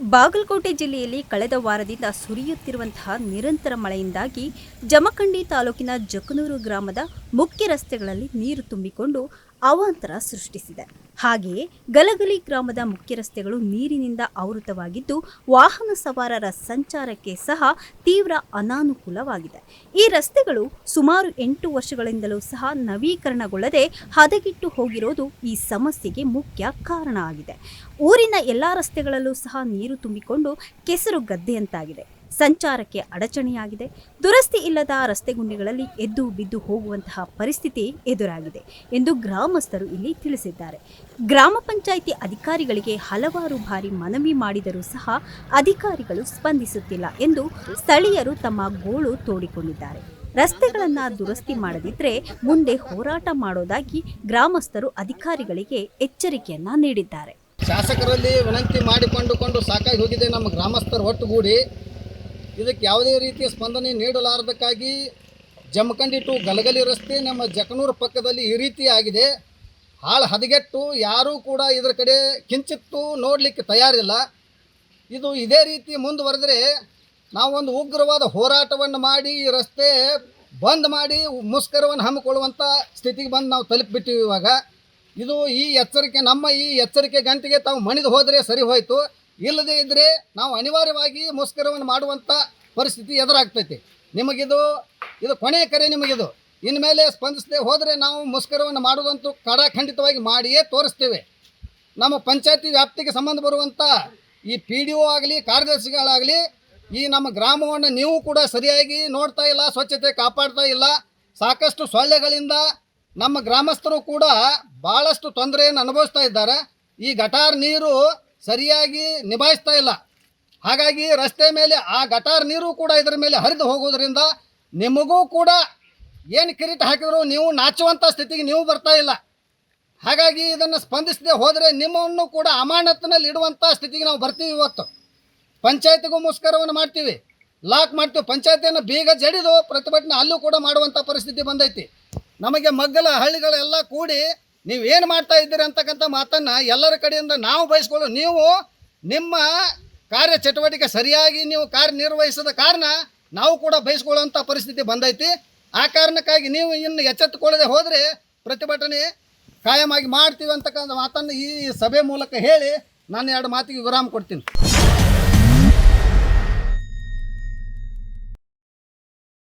ಬಾಗಲಕೋಟೆ ಜಿಲ್ಲೆಯಲ್ಲಿ ಕಳೆದ ವಾರದಿಂದ ಸುರಿಯುತ್ತಿರುವಂತಹ ನಿರಂತರ ಮಳೆಯಿಂದಾಗಿ ಜಮಖಂಡಿ ತಾಲೂಕಿನ ಜಕನೂರು ಗ್ರಾಮದ ಮುಖ್ಯ ರಸ್ತೆಗಳಲ್ಲಿ ನೀರು ತುಂಬಿಕೊಂಡು ಅವಾಂತರ ಸೃಷ್ಟಿಸಿದೆ. ಹಾಗೆಯೇ ಗಲಗಲಿ ಗ್ರಾಮದ ಮುಖ್ಯ ರಸ್ತೆಗಳು ನೀರಿನಿಂದ ಆವೃತವಾಗಿದ್ದು, ವಾಹನ ಸವಾರರ ಸಂಚಾರಕ್ಕೆ ಸಹ ತೀವ್ರ ಅನಾನುಕೂಲವಾಗಿದೆ. ಈ ರಸ್ತೆಗಳು ಸುಮಾರು ಎಂಟು ವರ್ಷಗಳಿಂದಲೂ ಸಹ ನವೀಕರಣಗೊಳ್ಳದೆ ಹದಗೆಟ್ಟು ಹೋಗಿರೋದು ಈ ಸಮಸ್ಯೆಗೆ ಮುಖ್ಯ ಕಾರಣ ಆಗಿದೆ. ಊರಿನ ಎಲ್ಲ ರಸ್ತೆಗಳಲ್ಲೂ ಸಹ ನೀರು ತುಂಬಿಕೊಂಡು ಕೆಸರು ಗದ್ದೆಯಂತಾಗಿದೆ. ಸಂಚಾರಕ್ಕೆ ಅಡಚಣೆಯಾಗಿದೆ. ದುರಸ್ತಿ ಇಲ್ಲದ ರಸ್ತೆ ಗುಂಡಿಗಳಲ್ಲಿ ಎದ್ದು ಬಿದ್ದು ಹೋಗುವಂತಹ ಪರಿಸ್ಥಿತಿ ಎದುರಾಗಿದೆ ಎಂದು ಗ್ರಾಮಸ್ಥರು ಇಲ್ಲಿ ತಿಳಿಸಿದ್ದಾರೆ. ಗ್ರಾಮ ಪಂಚಾಯಿತಿ ಅಧಿಕಾರಿಗಳಿಗೆ ಹಲವಾರು ಬಾರಿ ಮನವಿ ಮಾಡಿದರೂ ಸಹ ಅಧಿಕಾರಿಗಳು ಸ್ಪಂದಿಸುತ್ತಿಲ್ಲ ಎಂದು ಸ್ಥಳೀಯರು ತಮ್ಮ ಗೋಳು ತೋಡಿಕೊಂಡಿದ್ದಾರೆ. ರಸ್ತೆಗಳನ್ನು ದುರಸ್ತಿ ಮಾಡದಿದ್ರೆ ಮುಂದೆ ಹೋರಾಟ ಮಾಡೋದಾಗಿ ಗ್ರಾಮಸ್ಥರು ಅಧಿಕಾರಿಗಳಿಗೆ ಎಚ್ಚರಿಕೆಯನ್ನ ನೀಡಿದ್ದಾರೆ. ಶಾಸಕರಲ್ಲಿ ವಿನಂತಿ ಮಾಡಿಕೊಂಡುಕೊಂಡು ಸಾಕಾಗಿ ಹೋಗಿದೆ ನಮ್ಮ ಗ್ರಾಮಸ್ಥರು ಒಟ್ಟುಗೂಡಿ. ಇದಕ್ಕೆ ಯಾವುದೇ ರೀತಿಯ ಸ್ಪಂದನೆ ನೀಡಲಾರದಕ್ಕಾಗಿ ಜಮಖಂಡಿ ಟು ಗಲಗಲಿ ರಸ್ತೆ ನಮ್ಮ ಜಕನೂರು ಪಕ್ಕದಲ್ಲಿ ಈ ರೀತಿ ಆಗಿದೆ. ಹಾಳು ಹದಗೆಟ್ಟು ಯಾರೂ ಕೂಡ ಇದರ ಕಡೆ ಕಿಂಚಿತ್ತು ನೋಡಲಿಕ್ಕೆ ತಯಾರಿಲ್ಲ. ಇದು ಇದೇ ರೀತಿ ಮುಂದುವರೆದರೆ ನಾವೊಂದು ಉಗ್ರವಾದ ಹೋರಾಟವನ್ನು ಮಾಡಿ ಈ ರಸ್ತೆ ಬಂದ್ ಮಾಡಿ ಮುಷ್ಕರವನ್ನು ಹಮ್ಮಿಕೊಳ್ಳುವಂಥ ಸ್ಥಿತಿಗೆ ಬಂದು ನಾವು ತಲುಪಿಬಿಟ್ಟಿವಿ ಇವಾಗ. ಇದು ಈ ಎಚ್ಚರಿಕೆ ನಮ್ಮ ಈ ಎಚ್ಚರಿಕೆ ಗಂಟೆಗೆ ತಾವು ಮಣಿದು ಹೋದರೆ ಸರಿ ಹೋಯಿತು. ಇಲ್ಲದೇ ಇದ್ದರೆ ನಾವು ಅನಿವಾರ್ಯವಾಗಿ ಮುಷ್ಕರವನ್ನು ಮಾಡುವಂಥ ಪರಿಸ್ಥಿತಿ ಎದುರಾಗ್ತೈತಿ. ನಿಮಗಿದು, ಇದು ಕೊನೆಯ ಕರೆ ನಿಮಗಿದು. ಇನ್ಮೇಲೆ ಸ್ಪಂದಿಸದೆ ಹೋದರೆ ನಾವು ಮುಷ್ಕರವನ್ನು ಮಾಡೋದಂತೂ ಕಡಾಖಂಡಿತವಾಗಿ ಮಾಡಿಯೇ ತೋರಿಸ್ತೇವೆ. ನಮ್ಮ ಪಂಚಾಯತಿ ವ್ಯಾಪ್ತಿಗೆ ಸಂಬಂಧ ಬರುವಂಥ ಈ ಪಿ ಡಿ ಒ ಆಗಲಿ, ಕಾರ್ಯದರ್ಶಿಗಳಾಗಲಿ, ಈ ನಮ್ಮ ಗ್ರಾಮವನ್ನು ನೀವು ಕೂಡ ಸರಿಯಾಗಿ ನೋಡ್ತಾ ಇಲ್ಲ, ಸ್ವಚ್ಛತೆ ಕಾಪಾಡ್ತಾ ಇಲ್ಲ, ಸಾಕಷ್ಟು ಸೊಳ್ಳೆಗಳಿಂದ ನಮ್ಮ ಗ್ರಾಮಸ್ಥರು ಕೂಡ ಭಾಳಷ್ಟು ತೊಂದರೆಯನ್ನು ಅನುಭವಿಸ್ತಾ ಇದ್ದಾರೆ. ಈ ಗಟಾರ್ ನೀರು ಸರಿಯಾಗಿ ನಿಭಾಯಿಸ್ತಾ ಇಲ್ಲ. ಹಾಗಾಗಿ ರಸ್ತೆ ಮೇಲೆ ಆ ಗಟಾರ್ ನೀರು ಕೂಡ ಇದರ ಮೇಲೆ ಹರಿದು ಹೋಗೋದ್ರಿಂದ ನಿಮಗೂ ಕೂಡ ಏನು ಕಿರೀಟ ಹಾಕಿದ್ರು ನೀವು ನಾಚುವಂಥ ಸ್ಥಿತಿಗೆ ನೀವು ಬರ್ತಾ ಇಲ್ಲ. ಹಾಗಾಗಿ ಇದನ್ನು ಸ್ಪಂದಿಸದೆ ಹೋದರೆ ನಿಮ್ಮನ್ನು ಕೂಡ ಅಮಾನತ್ತಿನಲ್ಲಿ ಇಡುವಂಥ ಸ್ಥಿತಿಗೆ ನಾವು ಬರ್ತೀವಿ ಇವತ್ತು. ಪಂಚಾಯತಿಗೂ ಮುಷ್ಕರವನ್ನು ಮಾಡ್ತೀವಿ. ಲಾಕ್ ಮಾಡ್ತೀವಿ. ಪಂಚಾಯತಿಯನ್ನು ಬೀಗ ಜಡಿದು ಪ್ರತಿಭಟನೆ ಅಲ್ಲೂ ಕೂಡ ಮಾಡುವಂಥ ಪರಿಸ್ಥಿತಿ ಬಂದೈತಿ. ನಮಗೆ ಮಗ್ಗಲ ಹಳ್ಳಿಗಳೆಲ್ಲ ಕೂಡಿ ನೀವು ಏನು ಮಾಡ್ತಾ ಇದ್ದೀರಿ ಅಂತಕ್ಕಂಥ ಮಾತನ್ನು ಎಲ್ಲರ ಕಡೆಯಿಂದ ನಾವು ಬಯಸ್ಕೊಳ್ಳೋ ನೀವು ನಿಮ್ಮ ಕಾರ್ಯ ಚಟುವಟಿಕೆ ಸರಿಯಾಗಿ ನೀವು ಕಾರ್ಯನಿರ್ವಹಿಸದ ಕಾರಣ ನಾವು ಕೂಡ ಬಯಸ್ಕೊಳ್ಳುವಂಥ ಪರಿಸ್ಥಿತಿ ಬಂದೈತಿ. ಆ ಕಾರಣಕ್ಕಾಗಿ ನೀವು ಇನ್ನು ಎಚ್ಚೆತ್ತುಕೊಳ್ಳದೆ ಹೋದರೆ ಪ್ರತಿಭಟನೆ ಕಾಯಮಾಗಿ ಮಾಡ್ತೀವಿ ಅಂತಕ್ಕಂಥ ಮಾತನ್ನು ಈ ಸಭೆ ಮೂಲಕ ಹೇಳಿ ನಾನು ಎರಡು ಮಾತಿಗೆ ವಿರಾಮ ಕೊಡ್ತೀನಿ.